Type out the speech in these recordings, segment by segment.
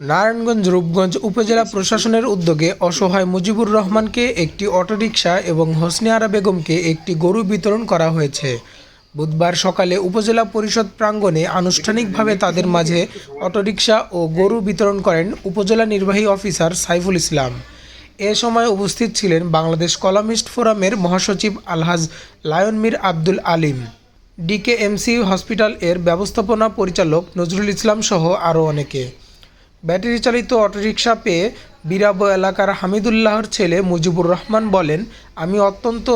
নারায়ণগঞ্জ রূপগঞ্জ উপজেলা প্রশাসনের উদ্যোগে অসহায় মুজিবুর রহমানকে একটি অটোরিকশা এবং হোসনে আরা বেগমকে একটি গরু বিতরণ করা হয়েছে। বুধবার সকালে উপজেলা পরিষদ প্রাঙ্গণে আনুষ্ঠানিকভাবে তাদের মাঝে অটোরিকশা ও গরু বিতরণ করেন উপজেলা নির্বাহী অফিসার সাইফুল ইসলাম। এ সময় উপস্থিত ছিলেন বাংলাদেশ কলামিস্ট ফোরামের মহাসচিব Alhaj Lion Mir Abdul Alim. DKMC hospital এর ব্যবস্থাপনা পরিচালক নজরুল ইসলাম সহ আরও অনেকে। ব্যাটারি চালিত অটোরিকশা পেয়ে বিরাব এলাকার হামিদুল্লাহর ছেলে মুজিবুর রহমান বলেন, আমি অত্যন্ত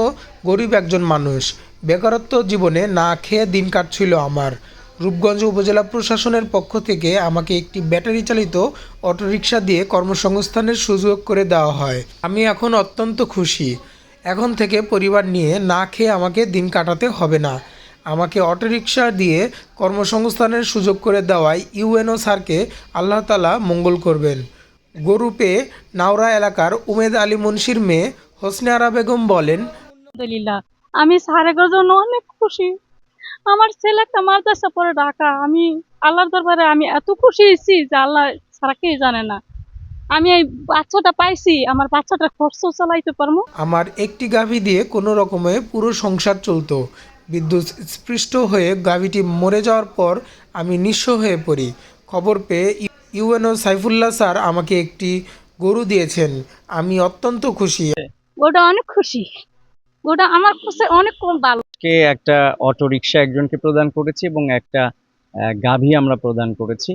গরিব একজন মানুষ। বেকারত্ব জীবনে না খেয়ে দিন কাটছিল আমার। রূপগঞ্জ উপজেলা প্রশাসনের পক্ষ থেকে আমাকে একটি ব্যাটারি চালিত অটোরিকশা দিয়ে কর্মসংস্থানের সুযোগ করে দেওয়া হয়। আমি এখন অত্যন্ত খুশি। এখন থেকে পরিবার নিয়ে না খেয়ে আমাকে দিন কাটাতে হবে না। আমাকে অটোরিকশা দিয়ে কর্মসংস্থানের সুযোগ করে দেওয়ায় ইউএনও স্যারকে আল্লাহ তালা মঙ্গল করবেন। গরু পেয়ে নাওরা এলাকার উমেদ আলী মুন্সির মেয়ে হোসনে আরা বেগম বলেন আলহামদুলিল্লাহ আমি সারেগর জন্য অনেক খুশি। আমার ছেলে একটা মাদ্রাসা পড়ে ঢাকা। আমি আল্লাহর দরবারে আমি এত খুশি হয়েছি যে আল্লাহ সারা কেউ জানে না। আমি এই বাচ্চাটা পাইছি আমার বাচ্চাটা খরচ চালাইতে পারব। আমার একটি গাভী দিয়ে কোনো রকমে পুরো সংসার চলতো। বিদ্যুৎ স্পৃষ্ট হয়ে গাভীটি মরে যাওয়ার পর আমি নিঃস্ব হয়ে পড়ি। খবর পেয়ে ইউএনও সাইফুল্লাহ স্যার আমাকে একটি গরু দিয়েছেন। আমি অত্যন্ত খুশি। ওটা অনেক খুশি। ওটা আমার কাছে অনেক কম ভালো। কে একটা অটো রিক্সা একজনকে প্রদান করেছি এবং একটা গাভী আমরা প্রদান করেছি।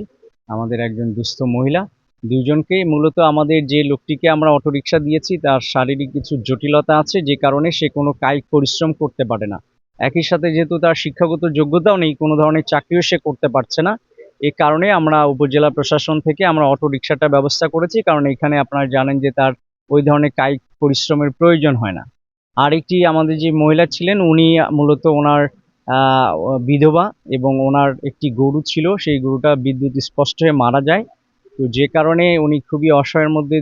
আমাদের একজন দুস্থ মহিলা। দুইজনকেই মূলত আমাদের যে লোকটিকে আমরা অটো রিক্সা দিয়েছি তার শারীরিক কিছু জটিলতা আছে যে কারণে সে কোনো কায়িক পরিশ্রম করতে পারে না। একই সাথে যেহেতু তার শিক্ষাগত যোগ্যতাও নেই, কোনো ধরনের চাকরিও সে করতে পারছে না। এই কারণে আমরা উপজেলা প্রশাসন থেকে আমরা অটো রিক্সাটা ব্যবস্থা করেছি, কারণ এখানে আপনারা জানেন যে তার ওই ধরনের কায়িক পরিশ্রমের প্রয়োজন হয় না। আরেকটি আমাদের যে মহিলা ছিলেন, উনি মূলত ওনার বিধবা এবং ওনার একটি গরু ছিল, সেই গরুটা বিদ্যুৎ স্পষ্ট হয়ে মারা যায়। তো যে কারণে উনি খুবই অসহায়ের মধ্যে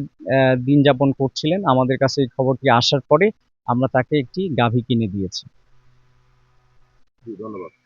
দিন যাপন করছিলেন। আমাদের কাছে এই খবরটি আসার পরে আমরা তাকে একটি গাভী কিনে দিয়েছি। ধন্যবাদ।